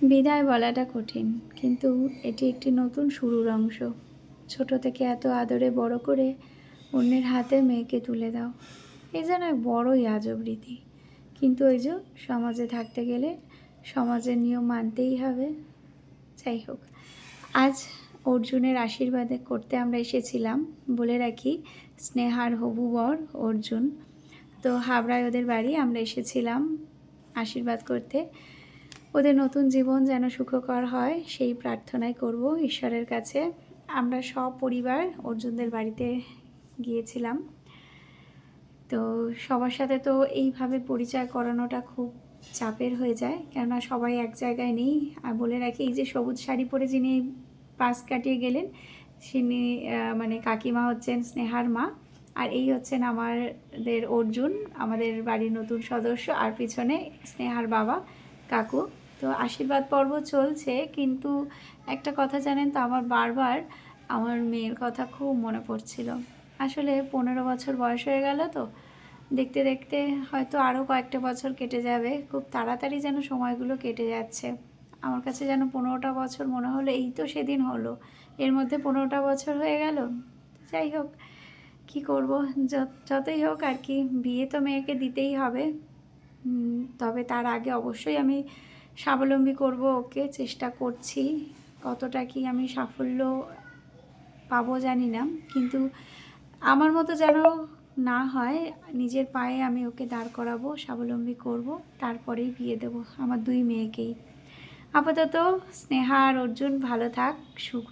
বিদায় বলাটা কঠিন, কিন্তু এটি একটি নতুন শুরুর অংশ। ছোট থেকে এত আদরে বড় করে অন্যের হাতে মেয়েকে তুলে দাও এই যেন এক বড়ই আজব রীতি। কিন্তু ওই যে সমাজে থাকতে গেলে সমাজের নিয়ম মানতেই হবে। যাই হোক, আজ অর্জুনের আশীর্বাদে করতে আমরা এসেছিলাম, বলে রাখি, স্নেহার হবু বর অর্জুন। তো হাবড়ায় ওদের বাড়ি আমরা এসেছিলাম আশীর্বাদ করতে। ওদের নতুন জীবন যেন সুখকর হয়, সেই প্রার্থনাই করব ঈশ্বরের কাছে। আমরা সব পরিবার অর্জুনদের বাড়িতে গিয়েছিলাম। তো সবার সাথে তো এইভাবে পরিচয় করানোটা খুব চাপের হয়ে যায়, কেননা সবাই এক জায়গায় নেই। আর বলে রাখি, এই যে সবুজ শাড়ি পরে যিনি পাশ কাটিয়ে গেলেন তিনি মানে কাকিমা হচ্ছেন স্নেহার মা, আর এই হচ্ছেন আমাদের অর্জুন, আমাদের বাড়ির নতুন সদস্য, আর পিছনে স্নেহার বাবা, কাকু। তো আশীর্বাদ পর্ব চলছে, কিন্তু একটা কথা জানেন তো, আমার বারবার আমার মেয়ের কথা খুব মনে পড়ছিল। আসলে পনেরো বছর বয়স হয়ে গেল তো, দেখতে দেখতে হয়তো আরও কয়েকটা বছর কেটে যাবে, খুব তাড়াতাড়ি যেন সময়গুলো কেটে যাচ্ছে। আমার কাছে যেন পনেরোটা বছর মনে হলো, এই তো সেদিন হলো, এর মধ্যে পনেরোটা বছর হয়ে গেল। যাই হোক, কি করব, যত- যতই হোক আর কি, বিয়ে তো মেয়েকে দিতেই হবে। তবে তার আগে অবশ্যই আমি স্বাবলম্বী করব, ওকে চেষ্টা করছি। কতটা কি আমি সাফল্য পাবো জানি না, কিন্তু আমার মতো যেন না হয়, নিজের পায়ে আমি ওকে দাঁড় করাবো, স্বাবলম্বী করব, তারপরেই বিয়ে দেব আমার দুই মেয়েকেই। আপাতত স্নেহা আর অর্জুন ভালো থাক, সুখ